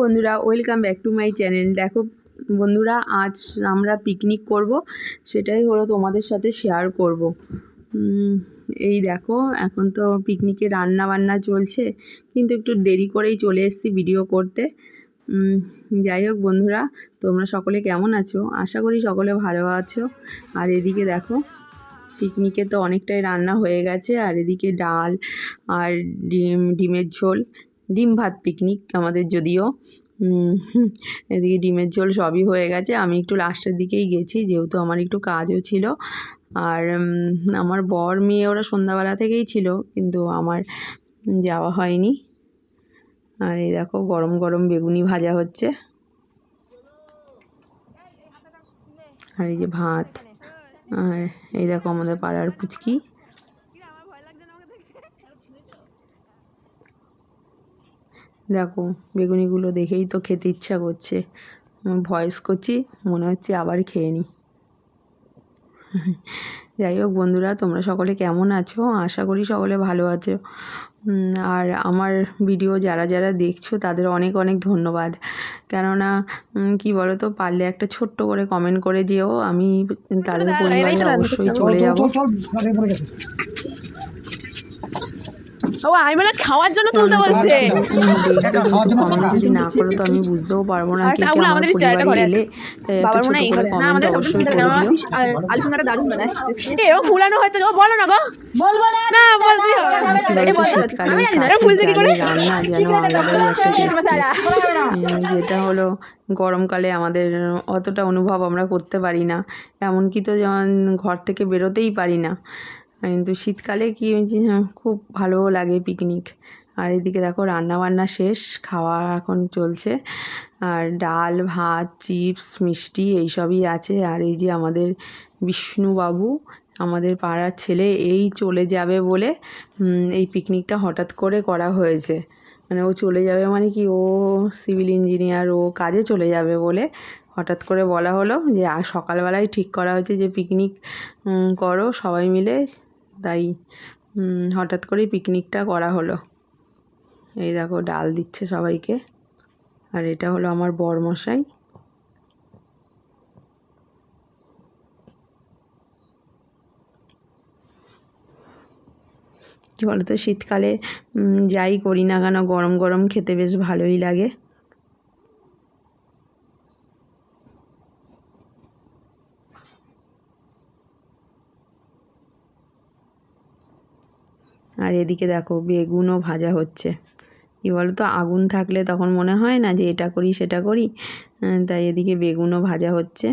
বন্ধুরা welcome back to my channel দেখো বন্ধুরা, আজ আমরা পিকনিক করব। সেটাই হলো তোমাদের সাথে শেয়ার করব। এই দেখো, এখন তো পিকনিকে রান্না বান্না চলছে, কিন্তু একটু দেরি করেই চলে এসেছি ভিডিও করতে। যাই হোক বন্ধুরা, তোমরা সকলে কেমন আছো? আশা করি সকলে ভালো আছো। আর এদিকে দেখো পিকনিকে তো অনেকটাই রান্না হয়ে গেছে, আর এদিকে ডাল আর ডিম, ডিমের ঝোল। ডিম ভাত পিকনিক আমাদের যদিও এদিকে ডিমের ঝোল সবই হয়ে গেছে। আমি একটু লাস্টের দিকেই গেছি, যেহেতু আমার একটু কাজও ছিল। আর আমার বর মেয়ে ওরা সন্ধ্যাবেলা থেকেই ছিল, কিন্তু আমার যাওয়া হয়নি। আর এই দেখো, গরম গরম বেগুনি ভাজা হচ্ছে। আর এই যে ভাত। আর এই দেখো আমাদের পাড়ার পুচকি। দেখো বেগুনিগুলো দেখেই তো খেতে ইচ্ছা করছে। ভয়েস করছি মনে হচ্ছে আবার খেয়ে নিই যাই হোক বন্ধুরা তোমরা সকলে কেমন আছো? আশা করি সকলে ভালো আছো। আর আমার ভিডিও যারা যারা দেখছ তাদের অনেক অনেক ধন্যবাদ। কেননা কি বলো তো পারলে একটা ছোট্ট করে কমেন্ট করে যেও আমি তাদের পরিবারে অবশ্যই চলে যাব। ও খাওয়ার জন্য তুলতে বলছে। যদি না করো তো আমি বুঝতেও পারব না কে আমার আমাদের চেয়ারটা ঘরে আছে। বাবার মনে হয়। না আমাদের অবশ্যই আলু ফিঙ্গারটা দারুণ বানায়। এরকম ফুলানো বলো না গো। বলব না না বলতে শীতকালে আমি জানি না, ফুলছে কি করে? যেটা হলো গরমকালে আমাদের অতটা অনুভব আমরা করতে পারি না। এমনকি তো যেমন ঘর থেকে বেরোতেই পারি না। কিন্তু শীতকালে কি হ্যাঁ, খুব ভালোও লাগে পিকনিক আর এদিকে দেখো রান্না বান্না শেষ খাওয়া এখন চলছে। আর ডাল ভাত চিপস মিষ্টি এইসবই আছে। আর এই যে আমাদের বিষ্ণুবাবু আমাদের পাড়ার ছেলে এই চলে যাবে বলে এই পিকনিকটা হঠাৎ করে করা হয়েছে। মানে ও চলে যাবে মানে কি ও সিভিল ইঞ্জিনিয়ার ও কাজে চলে যাবে বলে হঠাৎ করে বলা হলো যে সকালবেলায় ঠিক করা হয়েছে যে পিকনিক করো সবাই মিলে। তাই হঠাৎ করেই পিকনিকটা করা হলো। এই দেখো, ডাল দিচ্ছে সবাইকে। আর এটা হলো আমার বরমশাই। কী বলতো, শীতকালে যাই করি না কেন, গরম গরম খেতে বেশ ভালোই লাগে। আর এদিকে দেখো বেগুনও ভাজা হচ্ছে। কী বলো তো আগুন থাকলে তখন মনে হয় না যে এটা করি, সেটা করি। তাই এদিকে বেগুনও ভাজা হচ্ছে।